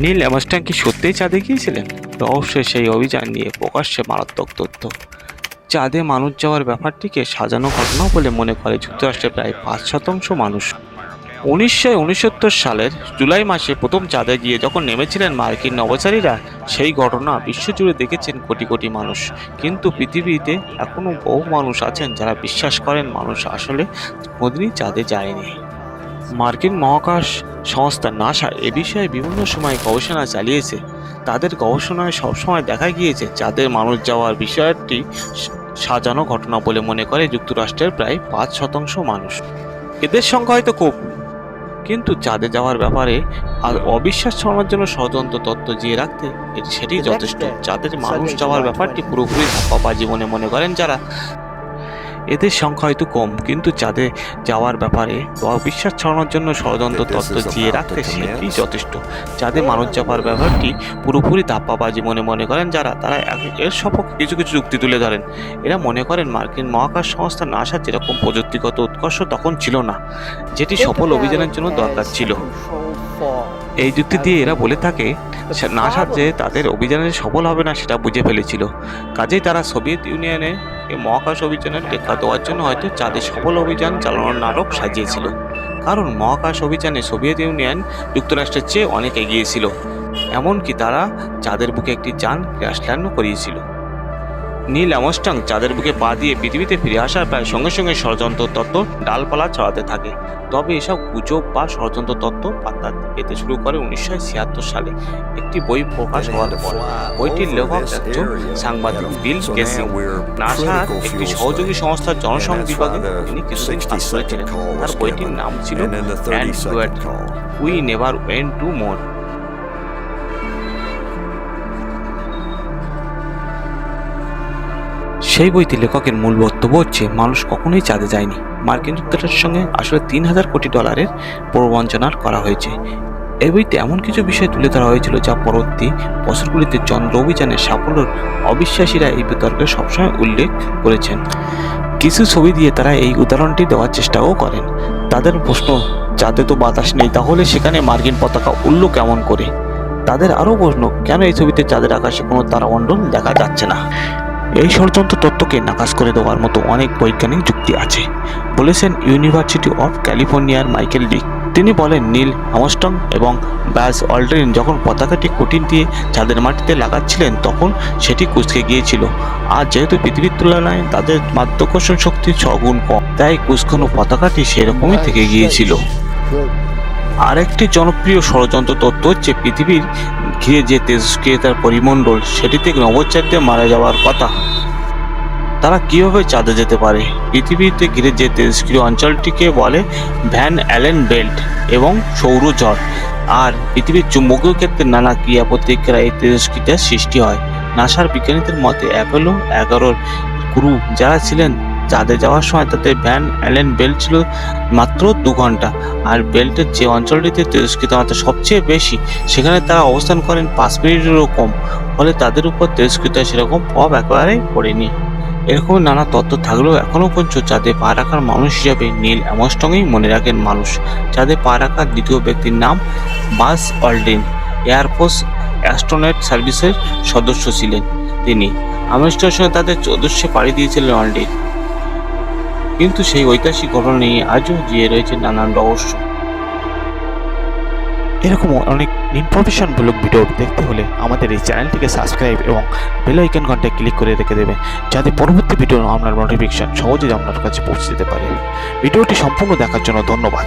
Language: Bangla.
নীল অ্যামস্টাং কি সত্যিই চাঁদে গিয়েছিলেন? রহস্যের সেই অভিযান নিয়ে প্রকাশ্যে মারাত্মক তথ্য। চাঁদে মানুষ যাওয়ার ব্যাপারটিকে সাজানো ঘটনা বলে মনে করে যুক্তরাষ্ট্রের প্রায় পাঁচ শতাংশ মানুষ। উনিশশো উনসত্তর সালের জুলাই মাসে প্রথম চাঁদে গিয়ে যখন নেমেছিলেন মার্কিন নভোচারীরা, সেই ঘটনা বিশ্বজুড়ে দেখেছেন কোটি কোটি মানুষ। কিন্তু পৃথিবীতে এখনও বহু মানুষ আছেন যারা বিশ্বাস করেন মানুষ আসলে কোনোদিনই চাঁদে যায়নি। মার্কিন মহাকাশ সংস্থা নাসা এ বিষয়ে বিভিন্ন সময় গবেষণা চালিয়েছে। তাদের গবেষণায় সবসময় দেখা গিয়েছে চাঁদের মানুষ যাওয়ার বিষয়টি সাজানো ঘটনা বলে মনে করে যুক্তরাষ্ট্রের প্রায় পাঁচ শতাংশ মানুষ। এদের সংখ্যা হয়তো খুব কিন্তু চাঁদে যাওয়ার ব্যাপারে আর অবিশ্বাস ছড়ানোর জন্য ষড়যন্ত্র তত্ত্ব জিয়ে রাখতে এটি সেটি যথেষ্ট। চাঁদের মানুষ যাওয়ার ব্যাপারটি পুরোপুরি ধাপ্পা জীবনে মনে করেন যারা এদের সংখ্যা হয়তো কম কিন্তু চাঁদে যাওয়ার ব্যাপারে অবিশ্বাস ছড়ানোর জন্য ষড়যন্ত্র তত্ত্ব জিয়ে রাখতে সেটি যথেষ্ট। চাঁদে মানুষ যাওয়ার ব্যাপারটি পুরোপুরি ধাপ্পাবাজি মনে মনে করেন যারা তারা এর সপক্ষে কিছু কিছু যুক্তি তুলে ধরেন। এরা মনে করেন মার্কিন মহাকাশ সংস্থা নাসার যেরকম প্রযুক্তিগত উৎকর্ষ তখন ছিল না যেটি সফল অভিযানের জন্য দরকার ছিল। এই যুক্তি দিয়ে এরা বলে থাকে সে- নাসার যে তাদের অভিযানে সফল হবে না সেটা বুঝে ফেলেছিল। কাজেই তারা সোভিয়েত ইউনিয়নে এই মহাকাশ অভিযানের টেক্কা দেওয়ার জন্য হয়তো চাঁদে সফল অভিযান চালানোর নাটক সাজিয়েছিল। কারণ মহাকাশ অভিযানে সোভিয়েত ইউনিয়ন যুক্তরাষ্ট্রের চেয়ে অনেক এগিয়েছিল এমনকি তারা চাঁদের বুকে একটি যান ক্র্যাশ ল্যান্ডও করিয়েছিল। নীল অ্যামস্টাং চাঁদের বুকে পা দিয়ে পৃথিবীতে ফিরে আসার প্রায় সঙ্গে সঙ্গে ষড়যন্ত্র তত্ত্ব ডালপালা ছড়াতে থাকে। তবে এসব গুজব বা ষড়যন্ত্র তত্ত্ব পাত্তা পেতে শুরু করে উনিশশো ছিয়াত্তর সালে একটি বই প্রকাশ হওয়ার পর বইটির লেখক একজন সাংবাদিক বিল কেসি নাসার একটি সহযোগী সংস্থার জনসংঘ বিভাগে তিনি কিছুদিন কাজ করেছিলেন। তার বইটির নাম ছিল we never went to more সেই বইতে লেখকের মূল বক্তব্য হচ্ছে, মানুষ কখনোই চাঁদে যায়নি। মার্কিন যুক্তরাষ্ট্রের সঙ্গে আসলে তিন হাজার কোটি ডলারের প্রবঞ্চনার করা হয়েছে। এই বইতে এমন কিছু বিষয় তুলে ধরা হয়েছিল যা পরবর্তী বছরগুলিতে চন্দ্র অভিযানের সাফল্যের অবিশ্বাসীরা এই বিতর্কে সবসময় উল্লেখ করেছেন। কিছু ছবি দিয়ে তারা এই উদাহরণটি দেওয়ার চেষ্টাও করেন। তাদের প্রশ্ন যাতে তো বাতাস নেই, তাহলে সেখানে মার্কিন পতাকা উল্ল কেমন করে? তাদের আরও প্রশ্ন, কেন এই ছবিতে চাঁদের আকাশে কোনো তারামণ্ডল দেখা যাচ্ছে না? এই ষড়যন্ত্র তত্ত্বকে নাকাশ করে দেওয়ার মতো অনেক বৈজ্ঞানিক যুক্তি আছে, বলেছেন ইউনিভার্সিটি অফ ক্যালিফোর্নিয়ার মাইকেল ডিক তিনি বলেন, নীল আমস্টং এবং ব্যাস অল্ড্রিন যখন পতাকাটি কুটিন দিয়ে চাঁদের মাটিতে লাগাচ্ছিলেন, তখন সেটি কুচকে গিয়েছিল। আর যেহেতু পৃথিবীর তুলনায় তাদের মাধ্যাকর্ষণ শক্তি ছগুণ কম, তাই কুচকানো পতাকাটি সেরকমই থেকে গিয়েছিল। আরেকটি জনপ্রিয় ষড়যন্ত্র তত্ত্ব হচ্ছে পৃথিবীর ঘিরে যে তেজস্ক্রিয়তার পরিমণ্ডল, সেটিতে নবচারীদের মারা যাওয়ার কথা। তারা কীভাবে চাঁদে যেতে পারে? পৃথিবীতে ঘিরে যে তেজস্ক্রিয় অঞ্চলটিকে বলে ভ্যান অ্যালেন বেল্ট এবং সৌরঝড় আর পৃথিবীর চুম্বকীয় ক্ষেত্রে নানা ক্রিয়া প্রতিক্রিয়া এই তেজস্ক্রিয়তার সৃষ্টি হয়। নাসার বিজ্ঞানীদের মতে, অ্যাপোলো এগারোর ক্রু যারা ছিলেন চাঁদে যাওয়ার সময় তাদের ভ্যান অ্যালেন বেল্ট ছিল মাত্র দু ঘণ্টা। আর বেল্টের যে অঞ্চলটিতে তেজস্ক্রিয়তা মাত্রা সবচেয়ে বেশি, সেখানে তারা অবস্থান করেন পাঁচ মিনিটেরও কম। ফলে তাদের উপর তেজস্ক্রিয়তা সেরকম প্রভাব একেবারেই পড়েনি। এরকম নানা তত্ত্ব থাকলেও এখনও পর্যন্ত চাঁদে পা রাখার মানুষ হিসাবে নীল অ্যামস্টংই মনে রাখেন মানুষ। চাঁদে পা রাখার দ্বিতীয় ব্যক্তির নাম বাস অল্ড্রিন এয়ারফোর্স অ্যাস্ট্রোনট সার্ভিসের সদস্য ছিলেন তিনি। আমেস্টের সঙ্গে তাদের চৌদ্দশে পাড়ি দিয়েছিলেন অলরেডি কিন্তু সেই ঐতিহাসিক ঘটনা নিয়ে আজও জিয়ে রয়েছে নানান রহস্য। এরকম অনেক ইনফরমেশনমূলক ভিডিও দেখতে হলে আমাদের এই চ্যানেলটিকে সাবস্ক্রাইব এবং বেল আইকন ঘন্টায় ক্লিক করে রেখে দেবে, যাতে পরবর্তী ভিডিও আপনার নোটিফিকেশন সহজেই আপনার কাছে পৌঁছে দিতে পারে। ভিডিওটি সম্পূর্ণ দেখার জন্য ধন্যবাদ।